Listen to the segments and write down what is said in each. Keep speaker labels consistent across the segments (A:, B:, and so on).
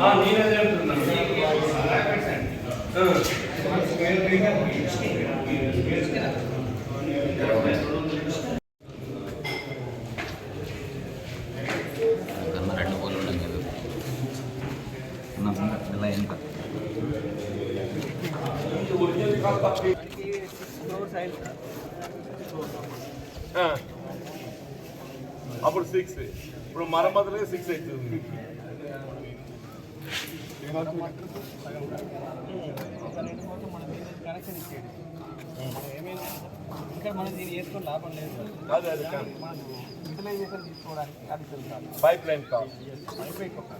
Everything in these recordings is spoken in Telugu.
A: తీసేసి
B: నేనదే అంటున్నాను
C: రెండు ఉండదు
B: అప్పుడు సిక్స్ ఇప్పుడు మరమ్మతులే సిక్స్ అవుతుంది.
A: కనెక్షన్ ఇచ్చేది ఏమైంది ఇక్కడ మనం దీన్ని వేసుకొని లాభం లేదు
B: అదే అదే కానీ
A: మనం యూటిలైజేషన్ తీసుకోవడానికి అది తెలుసు
B: పైప్ లైన్ కావాలి
A: అయిపోయి ఒక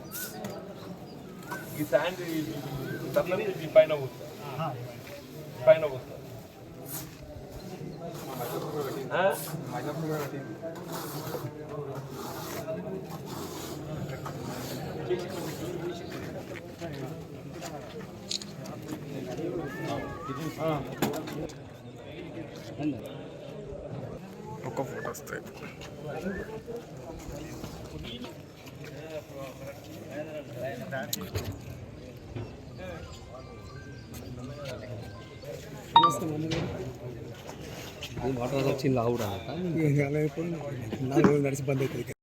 B: ఈ శాండ్ సన్నది ఈ పైన పోతుంది పైన పోతుంది ఆ?
D: ఒక ఫోటో వస్తాయి
C: వాటర్ వచ్చింది లావుడా?
D: నడిచి బంద్ అవుతుంది.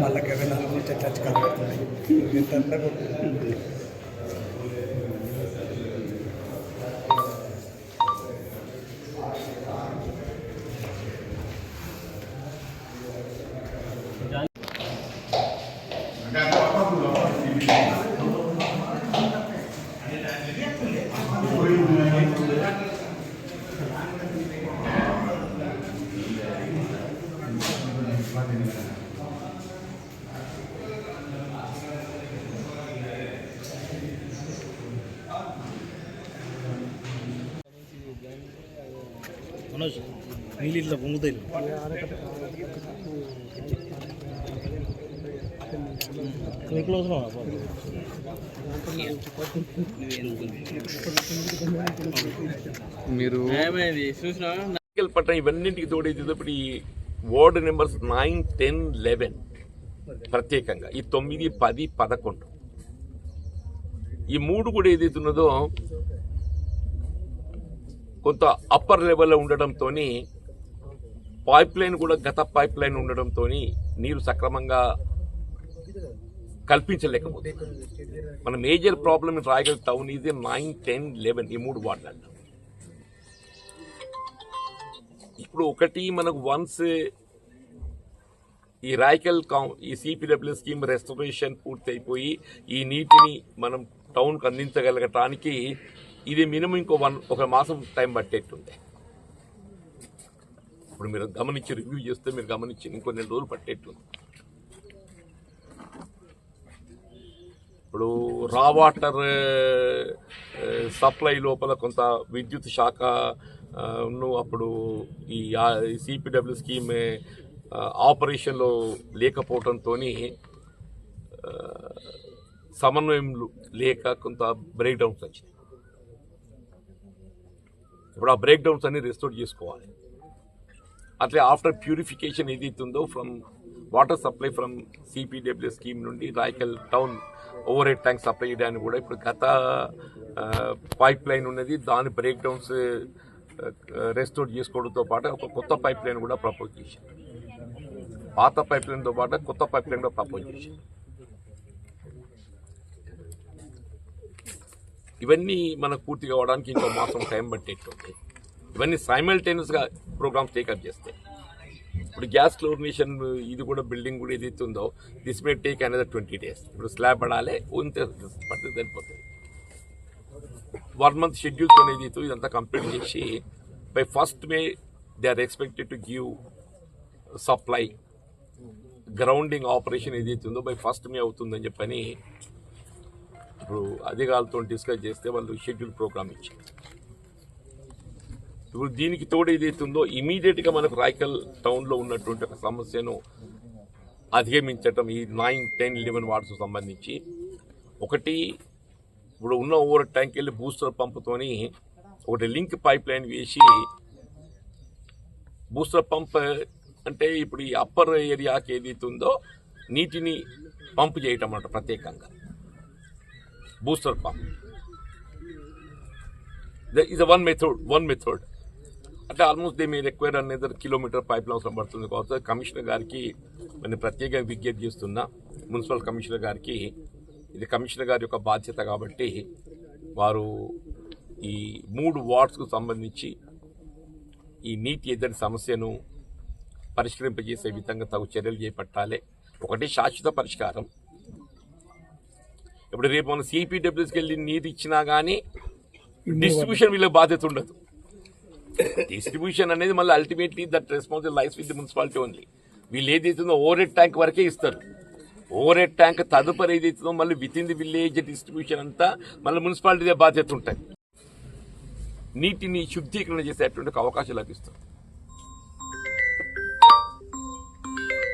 D: మళ్ళీ ఇరవై నాలుగు నుంచి అట్లా
A: మనోజ్ నీళ్ళు ఇట్లా పొంగుతాయి
C: మీరు
B: పట్టణం ఇవన్నింటికి తోడేటప్పుడు ఈ ward numbers nine ten eleven ప్రత్యేకంగా. ఈ తొమ్మిది పది పదకొండు. ఈ మూడు కూడా ఏదైతే ఉన్నదో కొంత అప్పర్ లెవెల్లో ఉండడంతో పైప్ లైన్ కూడా గత పైప్ లైన్ ఉండడంతో నీరు సక్రమంగా కల్పించలేకపోతే మన మేజర్ ప్రాబ్లమ్ రాయగల్ టౌన్ ఇది నైన్ టెన్ లెవెన్ ఈ మూడు వార్డులలో ఇప్పుడు ఒకటి మనకు వన్స్ ఈ రాయకల్ కౌ ఈ సిపిడబ్ల్యూ స్కీమ్ రెస్టరేషన్ పూర్తి అయిపోయి ఈ నీటిని మనం టౌన్కి అందించగలగటానికి ఇది మినిమం ఇంకో వన్ ఒక మాసం టైం పట్టేట్టుంది ఇప్పుడు మీరు గమనించి రివ్యూ చేస్తే మీరు గమనించి ఇంకో నెల రోజులు పట్టేట్టుంది. ఇప్పుడు రా వాటర్ సప్లై లోపల కొంత విద్యుత్ శాఖ ను అప్పుడు ఈ సిపిడబ్ల్యూ స్కీమ్ ఆపరేషన్లో లేకపోవడంతో సమన్వయం లేక కొంత బ్రేక్ డౌన్స్ వచ్చింది ఇప్పుడు ఆ బ్రేక్ డౌన్స్ అన్ని రెస్టోర్ చేసుకోవాలి. అట్లే ఆఫ్టర్ ప్యూరిఫికేషన్ ఏదైతుందో from water supply from CPW scheme నుండి Raikal town overhead tank supply చేయడానికి కూడా ఇప్పుడు గత పైప్ లైన్ ఉన్నది. దాని బ్రేక్ డౌన్స్ రెస్టోర్ చేసుకోవడంతో పాటు ఒక కొత్త పైప్ లైన్ కూడా ప్రపోజ్ చేశారు. పాత పైప్ లైన్తో పాటు కొత్త పైప్ లైన్ కూడా ప్రపోజ్ చేశారు. ఇవన్నీ మనకు పూర్తి కావడానికి ఇంకో మాసం టైం పట్టేటుంది ఇవన్నీ సైమల్టేనియస్గా ప్రోగ్రామ్స్ టేకప్ చేస్తాయి. ఇప్పుడు గ్యాస్ క్లోరినేషన్ ఇది కూడా బిల్డింగ్ కూడా ఏదైతే ఉందో దిస్ మే టేక్ అనేది ట్వంటీ డేస్ ఇప్పుడు స్లాబ్ పడాలి ఉంటే పడితే సరిపోతుంది. వన్ మంత్ షెడ్యూల్తో ఏదైతే ఇదంతా కంప్లీట్ చేసి by first May they are expected to give supply grounding operation ఏదైతే ఉందో బై ఫస్ట్ మే అవుతుందని చెప్పని ఇప్పుడు అధికారులతో డిస్కస్ చేస్తే వాళ్ళు షెడ్యూల్ ప్రోగ్రామ్ ఇచ్చారు. ఇప్పుడు దీనికి తోడు ఏదైతే ఉందో మనకు రాయకల్ టౌన్లో ఉన్నటువంటి ఒక సమస్యను అధిగమించటం ఈ నైన్ టెన్ లెవెన్ వార్డ్స్ సంబంధించి ఒకటి ఇప్పుడు ఉన్న ఓవర్ ట్యాంక్ వెళ్ళి బూస్టర్ పంప్తోని ఒకటి లింక్ పైప్ లైన్ వేసి బూస్టర్ పంప్ అంటే ఇప్పుడు ఈ అప్పర్ ఏరియాకి ఏదైతే ఉందో నీటిని పంప్ చేయటం అన్నమాట ప్రత్యేకంగా. Booster pump is one method one method అంటే ఆల్మోస్ట్ దే మీ రిక్వైర్ అనేది కిలోమీటర్ పైప్ అవసరం పడుతుంది కావచ్చు కమిషనర్ గారికి నేను ప్రత్యేకంగా విజ్ఞప్తి చేస్తున్నా. మున్సిపల్ కమిషనర్ గారికి ఇది కమిషనర్ గారి యొక్క బాధ్యత కాబట్టి వారు ఈ మూడు వార్డ్స్కు సంబంధించి ఈ నీటి ఎద్దడి సమస్యను పరిష్కరింపజేసే విధంగా తగు చర్యలు చేపట్టాలి. ఒకటి శాశ్వత పరిష్కారం. ఇప్పుడు రేపు మనం సిపిడబ్ల్యూస్కి వెళ్ళి నీరు ఇచ్చినా కానీ డిస్ట్రిబ్యూషన్ వీళ్ళకి బాధ్యత ఉండదు. డిస్ట్రిబ్యూషన్ అనేది మళ్ళీ ultimately that responsible life with municipality only వీళ్ళు ఏదైతుందో ఓవర్ హెడ్ ట్యాంక్ వరకే ఇస్తారు. ఓవర్ హెడ్ ట్యాంక్ తదుపరి ఏదైతుందో మళ్ళీ with in the village distribution అంతా మళ్ళీ మున్సిపాలిటీ బాధ్యత ఉంటుంది నీటిని శుద్ధీకరణ చేసేటువంటి అవకాశం లభిస్తుంది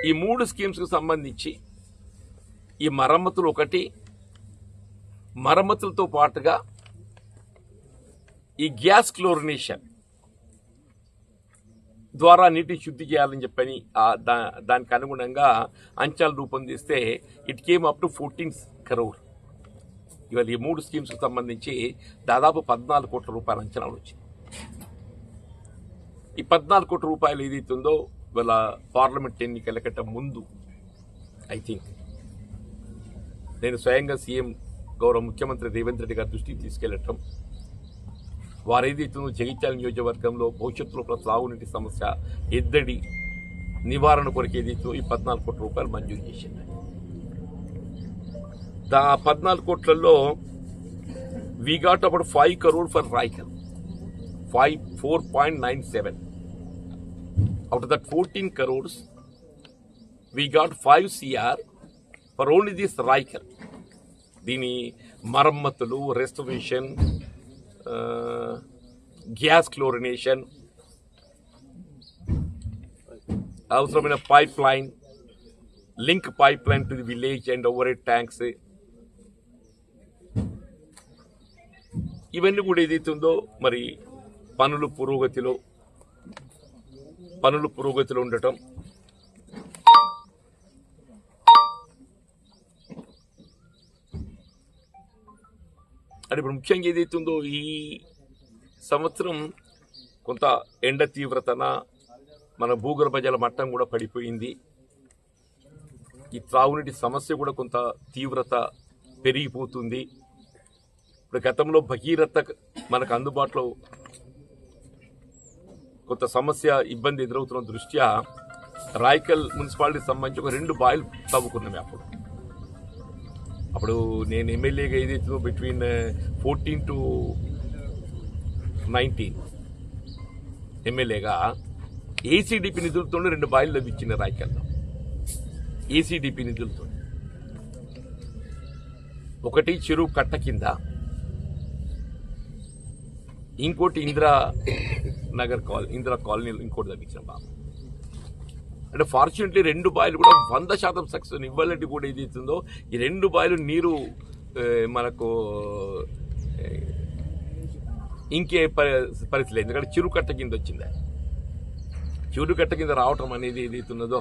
B: ఈ మూడు స్కీమ్స్కు సంబంధించి ఈ మరమ్మతులు ఒకటి మరమ్మతులతో పాటుగా ఈ గ్యాస్ క్లోరినేషన్ ద్వారా నీటి శుద్ధి చేయాలని చెప్పని దా- దానికి అనుగుణంగా అంచనాలు రూపొందిస్తే it came up to fourteen crore ఇవాళ ఈ మూడు స్కీమ్స్కి సంబంధించి దాదాపు పద్నాలుగు కోట్ల రూపాయల అంచనాలు వచ్చాయి ఈ పద్నాలుగు కోట్ల రూపాయలు ఏదైతే ఉందో ఇవాళ పార్లమెంట్ ఎన్నికల కంటే ముందు ఐ థింక్ నేను స్వయంగా సీఎం గౌరవ ముఖ్యమంత్రి రేవంత్ రెడ్డి గారి దృష్టికి తీసుకెళ్ళటం వారు ఏదైతే జగిత్యాల నియోజకవర్గంలో భవిష్యత్తులో కూడా త్రాగునీటి సమస్య ఎద్దడి నివారణ కొరకు ఏదైతే ఈ పద్నాలుగు కోట్ల రూపాయలు మంజూరు చేసింది. దా పద్నాలుగు కోట్లలో we got about five crore for Raikal. Five four point nine seven. Out of that fourteen crores we got five CR for only this Raikal. దీని మరమ్మతులు రెస్టరేషన్ గ్యాస్ క్లోరినేషన్ అవసరమైన pipeline link pipeline to the village and overhead tanks ఇవన్నీ కూడా ఏదైతుందో మరి పనులు పురోగతిలో పనులు పురోగతిలో ఉండటం. అంటే ఇప్పుడు ముఖ్యంగా ఏదైతుందో ఈ సంవత్సరం కొంత ఎండ తీవ్రతన మన భూగర్భ జల మట్టం కూడా పడిపోయింది. ఈ త్రాగునీటి సమస్య కూడా కొంత తీవ్రత పెరిగిపోతుంది. ఇప్పుడు గతంలో భగీరథ మనకు అందుబాటులో కొంత సమస్య ఇబ్బంది ఎదురవుతున్న దృష్ట్యా రాయకల్ మున్సిపాలిటీకి సంబంధించి ఒక రెండు బాయిలు తవ్వుకున్నాం అప్పుడు. అప్పుడు నేను ఎమ్మెల్యేగా ఏదైతుందో between fourteen uh, to nineteen ఎమ్మెల్యేగా ఏసీడీపీ నిధులతో రెండు బాయిలు లభించిన రాయకల్లో. ఏసీడీపీ నిధులతో. ఒకటి చెరువు కట్ట కింద. ఇంకోటి ఇందిరా నగర్ కాలనీ ఇందిరా కాలనీ ఇంకోటి లభించిన బాబు. అంటే ఫార్చునేట్లీ రెండు బాయిలు కూడా వంద శాతం సక్సెస్ ఇవ్వాలంటే కూడా ఇది ఇస్తుందో ఈ రెండు బాయిలు నీరు మనకు ఇంకే పరి- పరిస్థితి లేదు. ఎందుకంటే చిరుకట్ట కింద వచ్చింది. చిరుకట్ట కింద రావటం అనేది ఏదైతున్నదో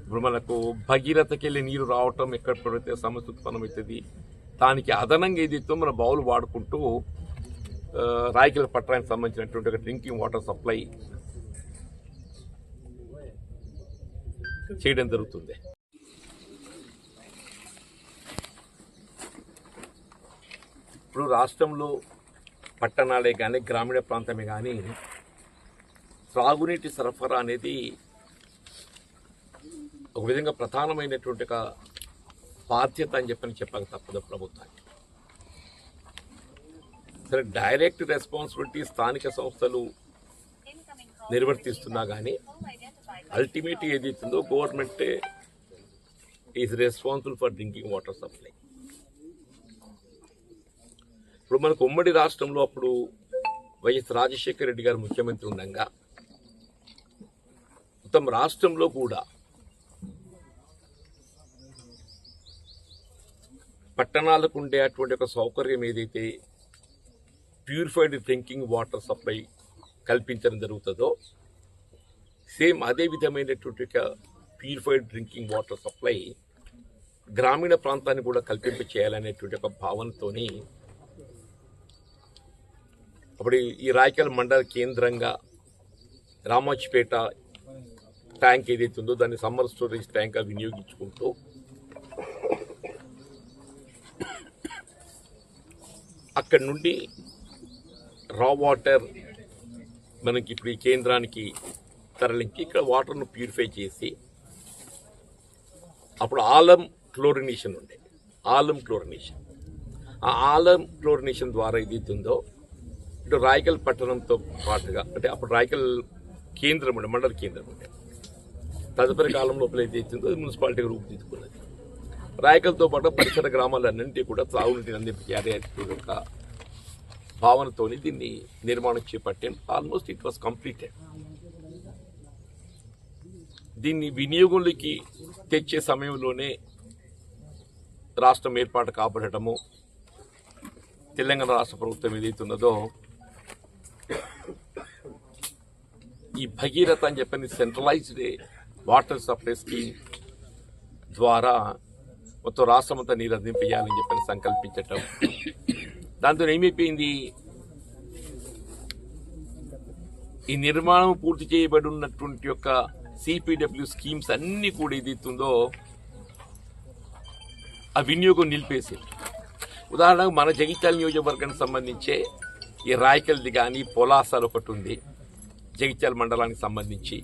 B: ఇప్పుడు మనకు భగీరథకెళ్ళి నీరు రావటం ఎక్కడ పడితే సమస్య ఉత్పన్నమవుతుంది దానికి అదనంగా ఏదైతే మన బావులు వాడుకుంటూ ఆ, రాయకల పట్టణానికి సంబంధించినటువంటి ఒక డ్రింకింగ్ వాటర్ సప్లై చేయడం జరుగుతుంది. ఇప్పుడు రాష్ట్రంలో పట్టణాలే కానీ గ్రామీణ ప్రాంతమే కానీ త్రాగునీటి సరఫరా అనేది ఒక విధంగా ప్రధానమైనటువంటి ఒక బాధ్యత అని చెప్పని చెప్పక తప్పదు ప్రభుత్వానికి. సరే డైరెక్ట్ రెస్పాన్సిబిలిటీ స్థానిక సంస్థలు నిర్వర్తిస్తున్నా కానీ అల్టిమేట్ ఏదైతుందో గవర్నమెంటే is responsible for drinking water supply ఇప్పుడు మనకు ఉమ్మడి రాష్ట్రంలో అప్పుడు వైఎస్ రాజశేఖర రెడ్డి గారు ముఖ్యమంత్రి ఉండగా మొత్తం రాష్ట్రంలో కూడా పట్టణాలకు ఉండే అటువంటి ఒక సౌకర్యం ఏదైతే ప్యూరిఫైడ్ డ్రింకింగ్ వాటర్ సప్లై కల్పించడం జరుగుతుందో సేమ్ అదే విధమైనటువంటి ప్యూరిఫైడ్ డ్రింకింగ్ వాటర్ సప్లై గ్రామీణ ప్రాంతాన్ని కూడా కల్పింప చేయాలనేటువంటి ఒక భావనతోని అప్పుడు ఈ రాయకల్ మండల కేంద్రంగా రామాచిపేట ట్యాంక్ ఏదైతే ఉందో దాన్ని సమ్మర్ స్టోరేజ్ ట్యాంక్గా వినియోగించుకుంటూ అక్కడి నుండి రా వాటర్ మనకి ఇప్పుడు ఈ కేంద్రానికి తరలించి ఇక్కడ వాటర్ను ప్యూరిఫై చేసి అప్పుడు ఆలం క్లోరినేషన్ ఉండే. Alum chlorination. ఆ ఆలం క్లోరినేషన్ ద్వారా ఏదైతుందో ఇటు రాయకల్ పట్టణంతో పాటుగా అంటే అప్పుడు రాయకల్ కేంద్రం ఉండే మండల కేంద్రం ఉండే. తదుపరి కాలం లోపల ఏదైతుందో అది మున్సిపాలిటీ రూపుదిద్దుకున్నది. రాయకల్తో పాటు పరిసర గ్రామాలన్నింటి కూడా త్రాగునీటిని అందించాలి ఒక భావనతోని దీన్ని నిర్మాణం చేపట్టాం. ఆల్మోస్ట్ ఇట్ వాస్ కంప్లీటెడ్ దీన్ని వినియోగంలోకి తెచ్చే సమయంలోనే రాష్ట్రం ఏర్పాటు కాబడటము తెలంగాణ రాష్ట్ర ప్రభుత్వం ఏదైతే ఉన్నదో ఈ భగీరథ అని చెప్పని సెంట్రలైజ్డ్ వాటర్ సప్లై స్కీమ్ ద్వారా మొత్తం రాష్ట్రం అంతా నీరు అందింపేయాలని చెప్పని సంకల్పించటం. దాంతో ఏమైపోయింది? ఈ నిర్మాణం పూర్తి చేయబడి ఉన్నటువంటి యొక్క సిపిడబ్ల్యూ స్కీమ్స్ అన్నీ కూడా ఏదైతుందో ఆ వినియోగం నిలిపేసేది ఉదాహరణకు మన జగిత్యాల నియోజకవర్గానికి సంబంధించే ఈ రాయకల్ది కానీ పొలాసాలు ఒకటి ఉంది. జగిత్యాల మండలానికి సంబంధించి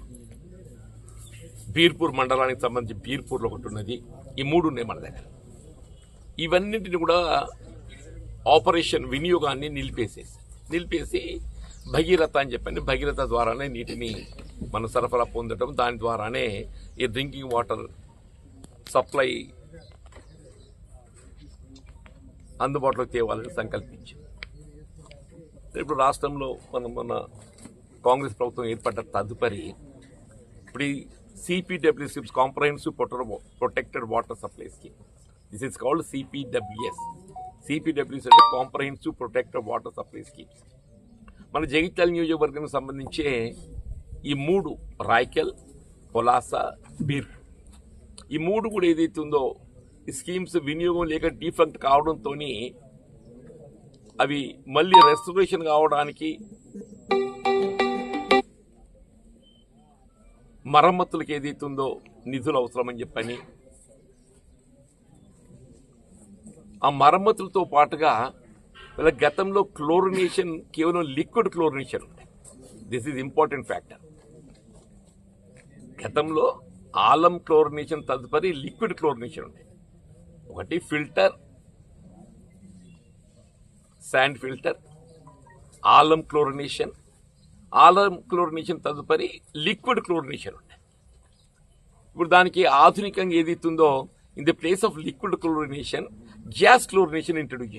B: బీర్పూర్ మండలానికి సంబంధించి బీర్పూర్లో ఒకటి ఉన్నది. ఈ మూడు ఉన్నాయి మన దగ్గర. ఇవన్నింటిని కూడా ఆపరేషన్ వినియోగాన్ని నిలిపేసేసి నిలిపేసి భగీరథ అని చెప్పండి. భగీరథ ద్వారానే నీటిని మనం సరఫరా పొందడం దాని ద్వారానే ఈ డ్రింకింగ్ వాటర్ సప్లై అందుబాటులోకి తేవాలని సంకల్పించాం. ఇప్పుడు రాష్ట్రంలో మనం మన కాంగ్రెస్ ప్రభుత్వం ఏర్పడ్డ తదుపరి ఇప్పుడు ఈ CPW SIPs comprehensive protected water supply scheme this is called CPWS CPWS అంటే comprehensive protected water supply schemes మన జగిత్యాల నియోజకవర్గానికి సంబంధించే ఈ మూడు రాయకల్ పొలాస బీర్. ఈ మూడు కూడా ఏదైతే ఉందో ఈ స్కీమ్స్ వినియోగం లేక డిఫెక్ట్ కావడంతో అవి మళ్ళీ రెస్టరేషన్ కావడానికి మరమ్మతులకు ఏదైతే ఉందో నిధులు అవసరమని చెప్పని ఆ మరమ్మతులతో పాటుగా వీళ్ళ గతంలో క్లోరినేషన్ కేవలం liquid chlorination. This is important factor గతంలో ఆలం క్లోరినేషన్ తదుపరి లిక్విడ్ క్లోరినేషన్ ఉంది. ఒకటి filter sand filter alum chlorination. Alum chlorination తదుపరి లిక్విడ్ క్లోరినేషన్ ఉంది. ఇప్పుడు దానికి ఆధునికంగా ఏదైతుందో in the place of liquid chlorination gas chlorination introduce